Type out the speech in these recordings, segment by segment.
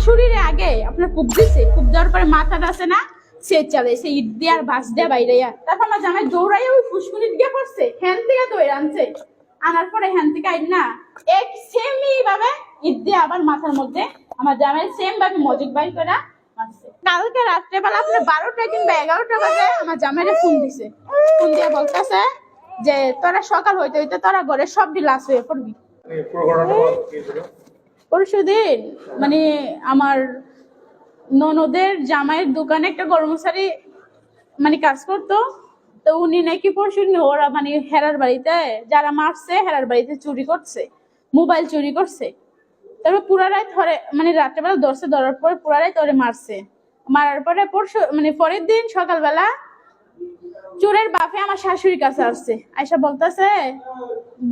শাশুড়ির আগে আপনার কুপ দিছে কুপ দেওয়ার পরে মাথাটা আছে না, সে চলে, সে ঈদ দিয়ে আর বাস দিয়ে বাইরে তারপর আমার জামাই দৌড়াই ওই ফুসকুনি দিকে পড়ছে হ্যান থেকে দৌড়ে আনছে। আনার পরে হ্যান থেকে আইন না, এক সেমই ভাবে ঈদ দিয়ে আবার মাথার মধ্যে আমার জামাই সেম ভাবে মজিদ বাই করে। কালকে রাত্রেবেলা আপনার বারোটা কিংবা এগারোটা বাজে আমার জামাইরে ফোন দিছে। ফোন দিয়ে বলতেছে যে, তোরা সকাল হইতে হইতে তোরা ঘরে সব লাশ হয়ে পড়বি। পরশুদিন মানে আমার ননদের জামাইয়ের দোকানে একটা কর্মচারী মানে কাজ করতো, তো উনি নাকি পরশু ওরা মানে হেরার বাড়িতে, যারা মারছে, হেরার বাড়িতে চুরি করছে, মোবাইল চুরি করছে। তারপর পুরা রাত ধরে মানে রাত্রেবেলা ধরছে ধরার পর পুরা রাত ধরে মারছে। মারার পরে পরশু মানে পরের দিন সকালবেলা চোরের বাপে আমার শাশুড়ির কাছে আসছে। আয়সা বলতেছে,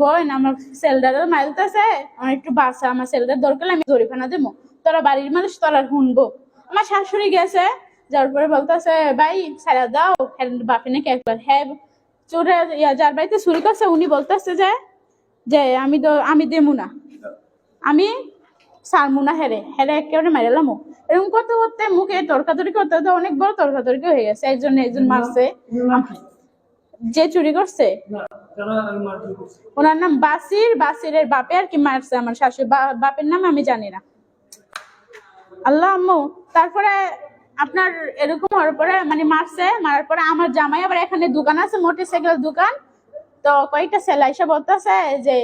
বোন, আমার সেলদার মাইলতেছে আমার একটু বাসা আমার সেলদার দরকার আমি জরিফানা দেবো। তোরা বাড়ির মানুষ, তোরা শুনব। আমার শাশুড়ি গেছে যার পরে বলতেছে, ভাই সারা দাও বাপে নাকি একবার হ্যাঁ চোরে যার বাড়িতে চুরি করছে, উনি বলতেছে যে যে আমি তো, আমি দেবো না। আমি সারমু না হেরে হেরে একেবারে মেরেলামও এরকম করতে করতে মুখে তর্কাতর্কি করতে করতে অনেক বড় তর্কাতর্কি হয়ে গেছে। একজন একজন মারছে। যে চুরি করছে? ওনার নাম বাসির বাসিরের বাপে আর কি মারছে আমার শাশুড়ি। বাপের নাম আমি জানি না। আল্লাহ আম্মু তারপরে আপনার এরকম হওয়ার পরে মানে মারছে মারার পরে আমার জামাই আবার এখানে দোকান আছে মোটরসাইকেল দোকান। তো কয়েকটা ছেলে এসে বলতেছে যে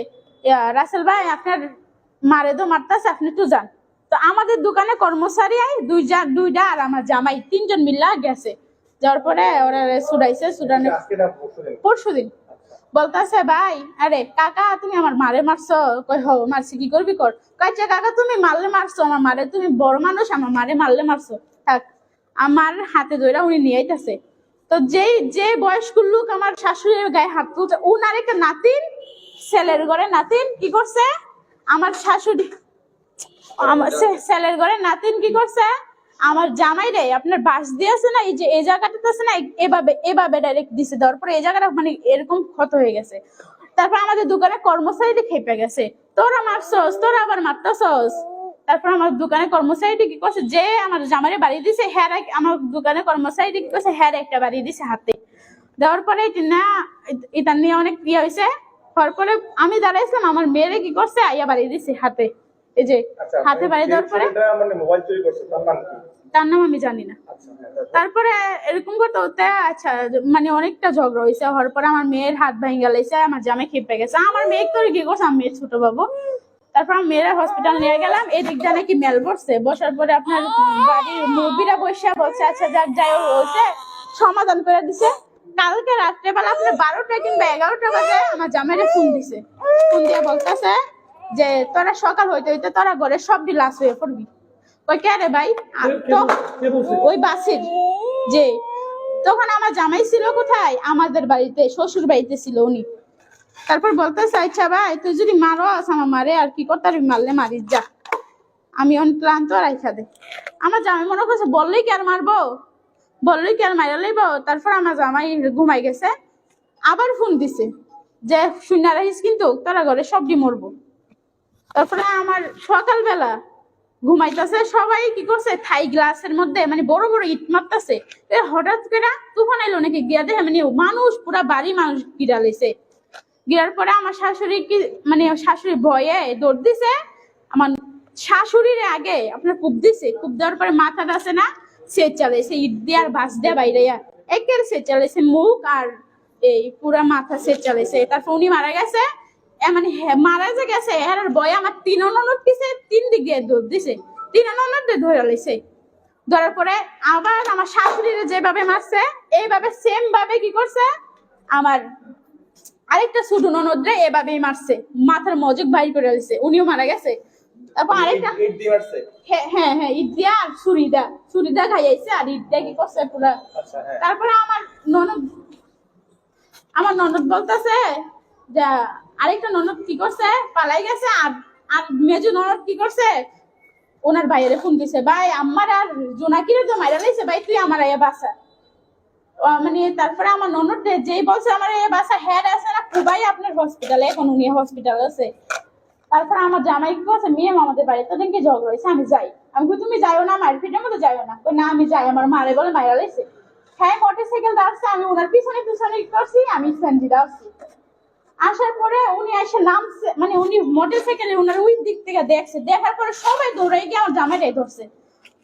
রাসেল ভাই আপনার মারে তো মারতেছে আপনি তো যান। তো আমাদের দোকানে কর্মচারী আই দুইটা দুইটা আর আমার জামাই তিনজন মিল্লা গেছে। যাওয়ার পরে ওরা সুরাইছে সুরানো পরশু দিন? বলতেছে ভাই আরে কাকা তুমি আমার মারে মারছো। কই হো মারছি কি করবি কর? কইছে কাকা তুমি মারলে মারছো আমার মারে তুমি বড় মানুষ আমার মারে মারলে মারছো। থাক আমার হাতে ধরে উনি নিয়ে আইতাছে। তো যেই যে বয়স্ক লোক আমার শাশুড়ির গায়ে হাত তুলছে উনার একটা নাতিন ছেলের ঘরে নাতিন কি করছে? আমার শাশুড়ি, আমার সে- ছেলের ঘরে নাতিন কি করছে? আমার জামাই রে, আপনার বাস দিয়েছে না, এই যে এই জায়গাটাতে আছে না, এভাবে এভাবে ডাইরেক্ট দিছে দেওয়ার পরে এই জায়গাটা মানে এরকম ক্ষত হয়ে গেছে। তারপর আমাদের দোকানে কর্মচারীটি খেপে গেছে। তোরা মারছস তোরা আবার মারতাছস তারপর আমার দোকানে কর্মচারীটি কি করছে? যে আমার জামাইরে বাড়ি দিছে হ্যাঁ আমার দোকানে কর্মচারীটি কি করছে? হ্যাঁ একটা বাড়ি দিছে হাতে। দেওয়ার পরে না এটা নিয়ে অনেক ইয়ে হয়েছে হওয়ার পরে আমি দাঁড়াইছিলাম আমার মেয়েরে কি করছে? আইয়া বাড়ি দিছে হাতে। এই যে আচ্ছা হাতে বাড়ি দেওয়ার পরে মানে তার নাম আমি জানি না। আচ্ছা হ্যাঁ, তারপর? এরকম করতে হতে আচ্ছা মানে অনেকটা ঝগড়া হয়েছে হওয়ার পরে আমার মেয়ের হাত ভেঙে গেছে আমার জামে খেপে গেছে। আমার মেয়ে তোর কি করছে? আমার মেয়ের ছোট বাবু। তারপর আমি মেয়ের হসপিটাল নিয়ে গেলাম এদিক দিয়ে নাকি মেল বসছে বসার পরে আপনার বাড়ির মুরবিরা বসে বলছে আচ্ছা যাক যাই হয়েছে সমাধান করে দিছে। কালকে রাত্রেবেলা আপনার বারোটা কিংবা এগারোটা বাজে আমার জামাইরে ফোন দিছে। ফোন দিয়ে বলতেছে যে তোরা সকাল হইতে হইতে তোরা ঘরে সব লাশ হয়ে পড়বি। কে রে ভাই? তো ওই বাসির। যে তখন আমার জামাই ছিল কোথায়? আমাদের বাড়িতে শ্বশুর বাড়িতে ছিল উনি। তারপর বলতেছে আচ্ছা ভাই তুই যদি মারো আমার মারে আর কি করতে মারলে মারিস যা। আমি অন ক্লান্ত রাইখা দে। আমার জামাই মনে করছে বললেই কি আর মারবো? বললেই কি আর মারা লইব? তারপর আমার জামাই ঘুমাই গেছে। আবার ফোন দিছে যে শুনে রাখিস কিন্তু, তোরা ঘরে সবজি মরবো। তারপরে আমার সকালবেলা ঘুমাইতেছে। সবাই কি করছে, থাই গ্লাসের মধ্যে মানে বড় বড় ইট মারতেছে। হঠাৎ করে তুফান এলো নাকি? গিয়া দেখে মানে মানুষ, পুরা বাড়ি মানুষ গিরা লেছে গিরার পরে আমার শাশুড়ি কি মানে শাশুড়ি ভয়ে দৌড় দিছে। আমার শাশুড়ির আগে আপনার কূপ দিছে। কূপ দেওয়ার পরে মাথাটা আছে না সে চালাইছে ইট দিয়ে আর বাস দিয়ে বাইরে একের সে চালাইছে মুখ আর এই পুরা মাথা সে। চালাইছে তারপর উনি মারা গেছে। মানে মারা যে গেছে এর বয় আমার তিন অননত দিছে তিন দিক দিয়ে দৌড় দিছে। তিন অননত ধরে লাইছে। ধরার পরে আবার আমার শাশুড়ির যেভাবে মারছে এইভাবে সেম ভাবে কি করছে আমার আরেকটা ছোট ননদরে এভাবেই মারছে। মাথার মজক বাইর করে দিছে উনিও মারা গেছে। তারপর আরেকটা ইট- ইট দিয়ে মারছে। হ্যাঁ হ্যাঁ হ্যাঁ ঈদ দিয়া আর ছুরিদা ছুরিদা খাইয়াইছে আর দিয়া কি করছে পুরা। আচ্ছা হ্যাঁ। তারপরে আমার ননদ আমার ননদ বলতেছে যে আরেকটা ননদ কি করছে? পালাই গেছে আর আর মেজু ননদ কি করছে? ওনার বাইরে ফোন দিছে ভাই আমার আর জোনাকিরে তো মাইরা লাইছে ভাই তুই আমার আয়া বাসা। মানে তারপরে আমার ননদ যেই বলছে আমার এ বাসা হেড আছে না খুবই আপনার হসপিটালে এখন উনি হসপিটাল আছে। তারপরে আমার জামাই কি করছে মেয়ে আমাদের বাড়িতে দেখে ঝগড়া হয়েছে আমি যাই। আমি তুমি যাইও না মারপিটের মতো যাইও না। না, আমি যাই, আমার মারে বলে মাইরা লাইছে। হ্যাঁ মোটর সাইকেল দাঁড়ছে আমি ওনার পিছনে পিছনে করছি, আমি সেন্টি আসছি আসার পরে উনি এসে নামছে মানে উনি মোটর সাইকেলে ওনার ওই দিক থেকে দেখছে, দেখার পরে সবাই দৌড়ে গিয়ে আমার জামাইটাই ধরছে।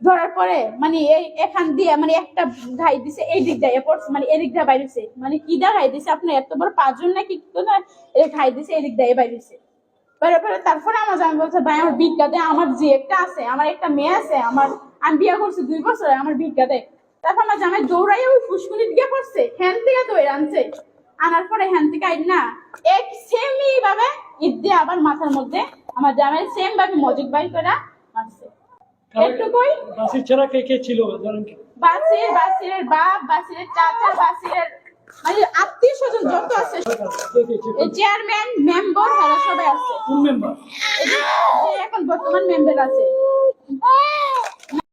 ধরার পরে মানে এই এখান দিয়ে মানে একটা ঘাই দিছে, এই দিক দিয়ে পড়ছে মানে এদিক দিয়ে বাইরেছে। মানে কি দা ঘাই দিছে? আপনি এত বড় পাঁচজন নাকি কি ঘাই দিছে এদিক দিয়ে বাইরেছে। পরে পরে তারপরে আমার জামাই বলছে ভাই আমার ভিক্ষা আমার যে একটা আছে আমার একটা মেয়ে আছে আমার আমি বিয়ে করছি দুই বছর আমার ভিক্ষা তারপর আমার জামাই দৌড়াই ওই ফুসকুনি দিকে পড়ছে হ্যান থেকে দৌড়ে আনছে। আনার পরে হ্যান থেকে আইন না এক সেমই ভাবে ঈদ দিয়ে আবার মাথার মধ্যে আমার জামাই সেম ভাবে মজিদ বাই করে মারছে। একটুকুই বাসির ছাড়া কে কে ছিল বাসির বাসিরের বাপ বাসিরের চাচা বাসিরের মানে আত্মীয় স্বজন যত আছে চেয়ারম্যান মেম্বার তারা সবাই আছে। এখন বর্তমান মেম্বার আছে।